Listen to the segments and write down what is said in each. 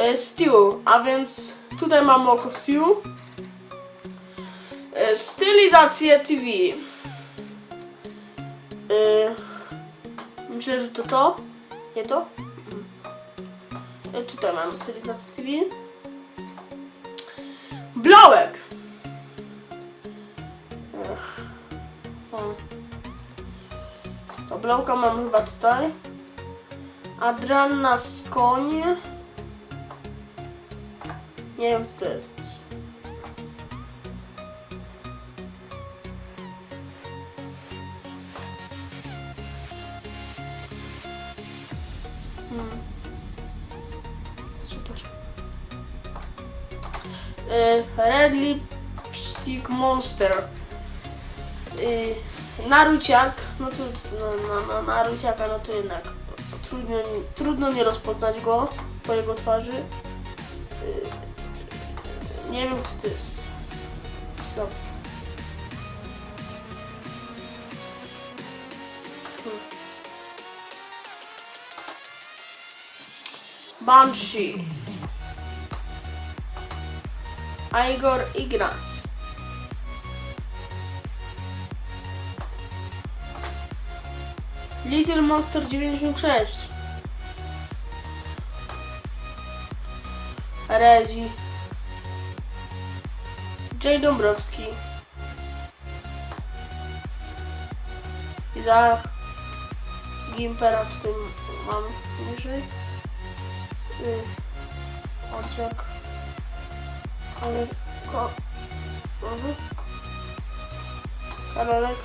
e, Stew, a więc tutaj mamy oko Stew. E, Stylizację TV. E, Myślę, że to to. Nie to? E, Tutaj mamy stylizację TV. Blołek. Ech. Hmm. To blołka mamy chyba tutaj. Adranna koń. Nie wiem co to jest. Hmm. Super. Y, Red Lipstick Monster. Y, Naruciak, no to no, no, no, Naruciaka, no to jednak trudno, trudno nie rozpoznać go po jego twarzy. Y, nie wiem kto to jest. Hmm. Banshee. Igor Ignac. Little Monster 96. Rezi. J. Dąbrowski. Izak. Gimpera tutaj mam niżej. Y, Odciak. Ale... Ko... Mhm. Karolek.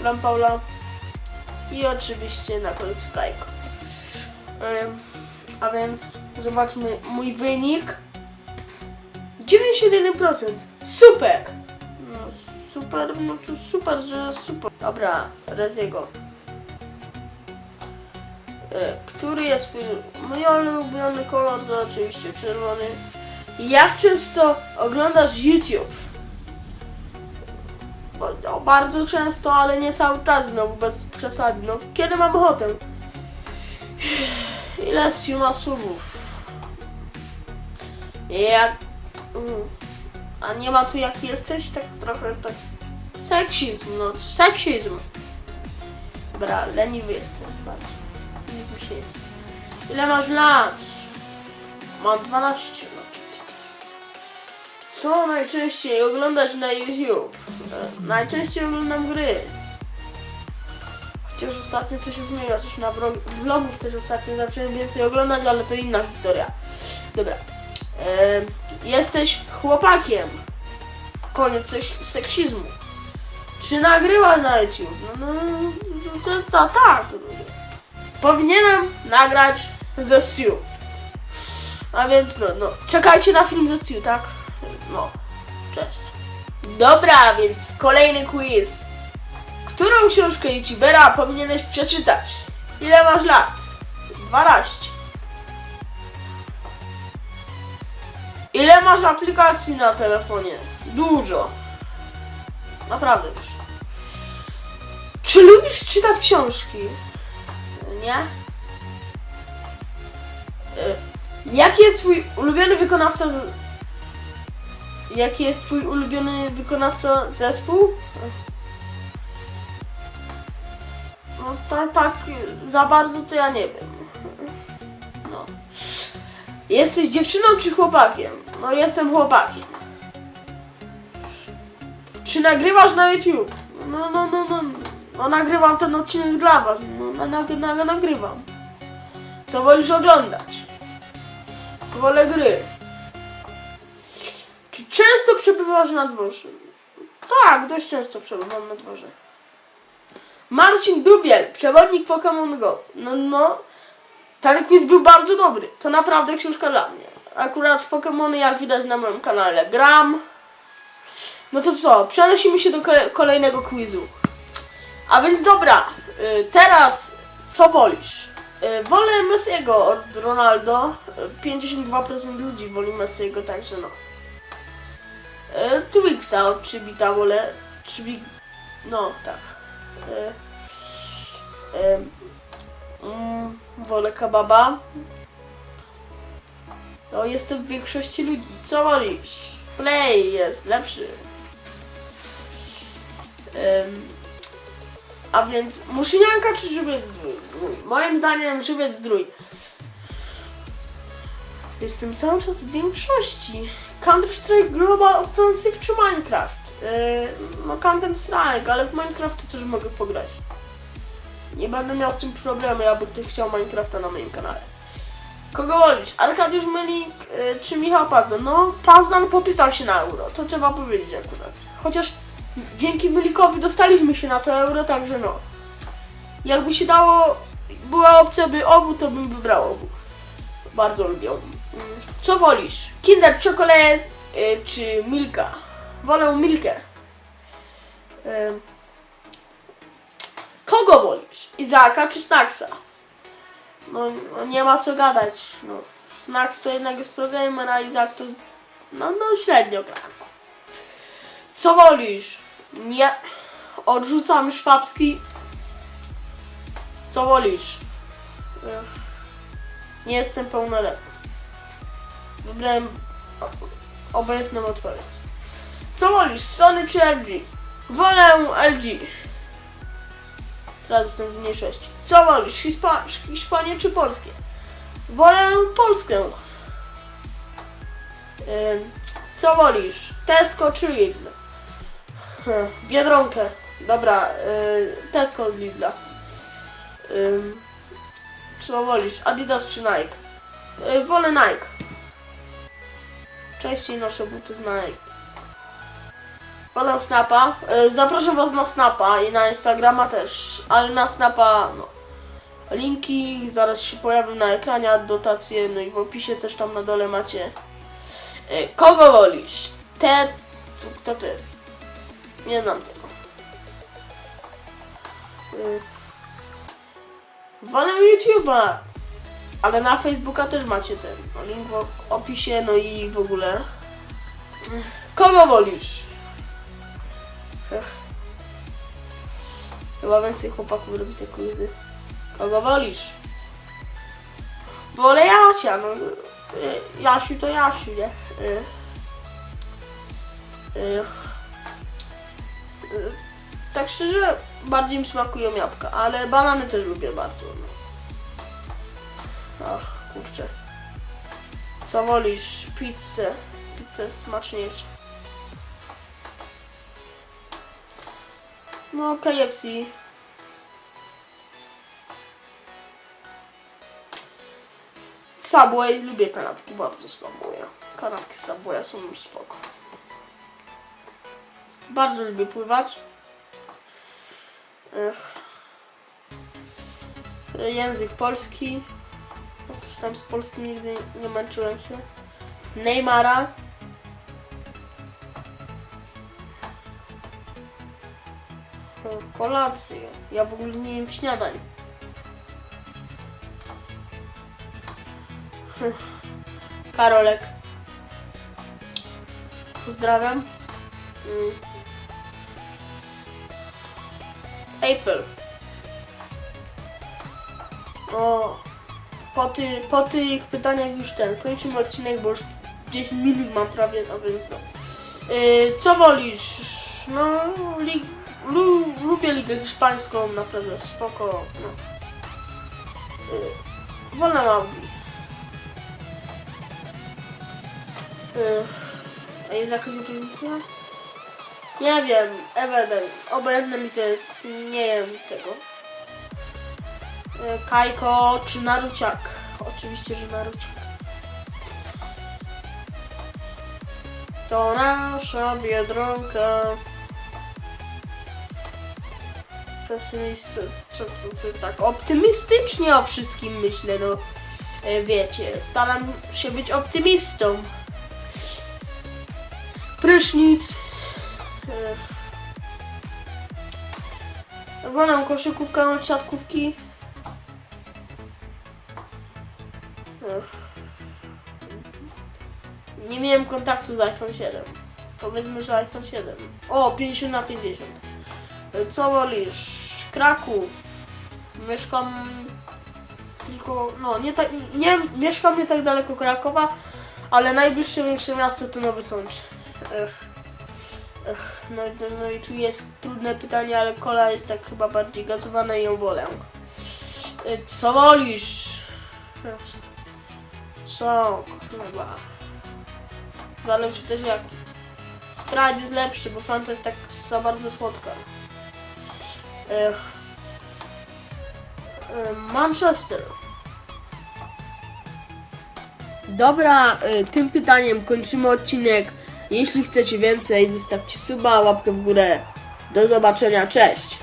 Lam Paula. I oczywiście na końcu Kajko. A więc zobaczmy mój wynik. 91%. Super! No super, no to super, że super. Dobra, Reziego. E, Który jest twój mój ulubiony kolor? To oczywiście czerwony. Jak często oglądasz YouTube? No, bardzo często, ale nie cały czas, no bez przesady. No, kiedy mam ochotę? Ile ma subów? Jak... Mm. A nie ma tu jak jesteś? Tak trochę tak... Seksizm, no seksizm. Dobra, leniwy jestem bardzo. Mi się jest. Ile masz lat? Mam 12, no czy ty też. Co najczęściej oglądasz na YouTube? E, Najczęściej oglądam gry. Chociaż ostatnio coś się zmieniło, też na vlog- vlogów też ostatnio zacząłem więcej oglądać, ale to inna historia. Dobra. Jesteś chłopakiem. Koniec seks- seksizmu. Czy nagrywasz na YouTube? No, no, to, to, tak. Powinienem nagrać ze Stu. A więc no, no, czekajcie na film ze Stu, tak? No, cześć. Dobra, więc kolejny quiz. Którą książkę youtubera powinieneś przeczytać? Ile masz lat? 12. Ile masz aplikacji na telefonie? Dużo. Naprawdę dużo. Czy lubisz czytać książki? Nie? E, Jaki jest twój ulubiony wykonawca z... Jaki jest twój ulubiony wykonawca zespół? No tak, tak za bardzo to ja nie wiem. No. Jesteś dziewczyną czy chłopakiem? No jestem chłopakiem. Czy nagrywasz na YouTube? No, no, no, no. No nagrywam ten odcinek dla was. No, na, na, na, nagrywam. Co wolisz oglądać? Wolę gry. Czy często przebywasz na dworze? Tak, dość często przebywam na dworze. Marcin Dubiel, przewodnik Pokémon Go. No, no, ten quiz był bardzo dobry. To naprawdę książka dla mnie. Akurat w Pokémony, jak widać na moim kanale, gram. No to co, przenosimy się do kole- kolejnego quizu. A więc dobra, y, teraz co wolisz? Y, Wolę Messiego od Ronaldo. Y, 52% ludzi woli Messiego, także no. Y, Twixa od Chibita wolę. Chibi... No, tak. Y, y, mm, wolę kebaba. No, jestem w większości ludzi. Co wolisz? Play jest lepszy. Ym, a więc muszynianka czy żywiec? Zdrój. Moim zdaniem żywiec zdrój. Jestem cały czas w większości. Counter-Strike Global Offensive czy Minecraft? Yy, no Counter-Strike, ale w Minecrafta też mogę pograć. Nie będę miał z tym problemu, jakby ktoś chciał Minecrafta na moim kanale. Kogo wolisz? Arkadiusz Mylik yy, czy Michał Pazdan? No, Pazdan popisał się na euro, to trzeba powiedzieć akurat. Chociaż dzięki Mylikowi dostaliśmy się na to euro, także no. Jakby się dało, była opcja by obu, to bym wybrał obu. Bardzo lubię. Mm, Co wolisz? Kinder Chocolate y, czy Milka? Wolę Milkę. Ym. Kogo wolisz? Izaaka czy Snacksa? No, no nie ma co gadać. No. Snacks to jednak jest progamer, a Izak to no, no średnio gra. Co wolisz? Nie. Odrzucam szwabski. Co wolisz? Nie jestem pełnoletni. Wybrałem obojętną odpowiedź. Co wolisz? Sony czy LG? Wolę LG. Teraz jestem w mniejszości. Co wolisz? Hispa Hiszpanię czy Polskę? Wolę Polskę. Co wolisz? Tesco czy Lidl? Hm, Biedronkę. Dobra, y, Tesco od Lidla. Co wolisz? Adidas czy Nike? Y, Wolę Nike. Częściej noszę buty z Nike. Wolę Snapa. Y, Zapraszam Was na Snapa i na Instagrama też. Ale na Snapa, no. Linki zaraz się pojawią na ekranie, dotacje, no i w opisie też tam na dole macie. Y, Kogo wolisz? Te... Kto to jest? Nie znam tego. Y, Wolę YouTube'a. Ale na Facebooka też macie ten no, link w opisie, no i w ogóle. Kogo wolisz? Ech. Chyba więcej chłopaków robi te quizy. Kogo wolisz? Wolę Jasia, no. y, Jasiu to Jasiu, nie? Y, y, Tak szczerze, bardziej mi smakują jabłka, ale banany też lubię bardzo. No. Ach, kurczę. Co wolisz? Pizzę. Pizzę smaczniejsza. No, KFC. Subway, lubię kanapki bardzo Subwaya. Kanapki z Subwaya są spoko. Bardzo lubię pływać. Ech. Język polski. Jakoś tam z polskim nigdy nie męczyłem się. Neymara. Kolację. Ja w ogóle nie jem śniadań. Karolek. Pozdrawiam. Mm. Apple. O, po, ty, po tych pytaniach już ten, kończymy odcinek, bo już 10 minut mam prawie, no więc no. Yy, co wolisz? No, lu, lubię Ligę Hiszpańską, naprawdę spoko. No. Yy, wolna Audi. Yy, a jest jakaś różnica? Nie wiem, Eveden. Obojętne mi to jest, nie wiem tego. E, Kajko czy Naruciak? Oczywiście, że Naruciak. To nasza Biedronka. Pesymistycz, tak optymistycznie o wszystkim myślę, no e, wiecie, staram się być optymistą. Prysznic. E, Wolę koszykówkę od siatkówki. Ech. Nie miałem kontaktu z iPhone 7. Powiedzmy, że iPhone 7. O, 50 na 50. Co wolisz? Kraków. Mieszkam tylko no nie tak, nie, mieszkam nie tak daleko Krakowa, ale najbliższe większe miasto to Nowy Sącz. Ech. Ech, no, no, no i tu jest trudne pytanie, ale kola jest tak chyba bardziej gazowana i ją wolę. Y, Co wolisz? Sok chyba. Zależy też jaki. Sprite jest lepszy, bo Fanta jest tak za bardzo słodka. Y, Manchester. Dobra, y, tym pytaniem kończymy odcinek. Jeśli chcecie więcej, zostawcie suba, łapkę w górę. Do zobaczenia, cześć!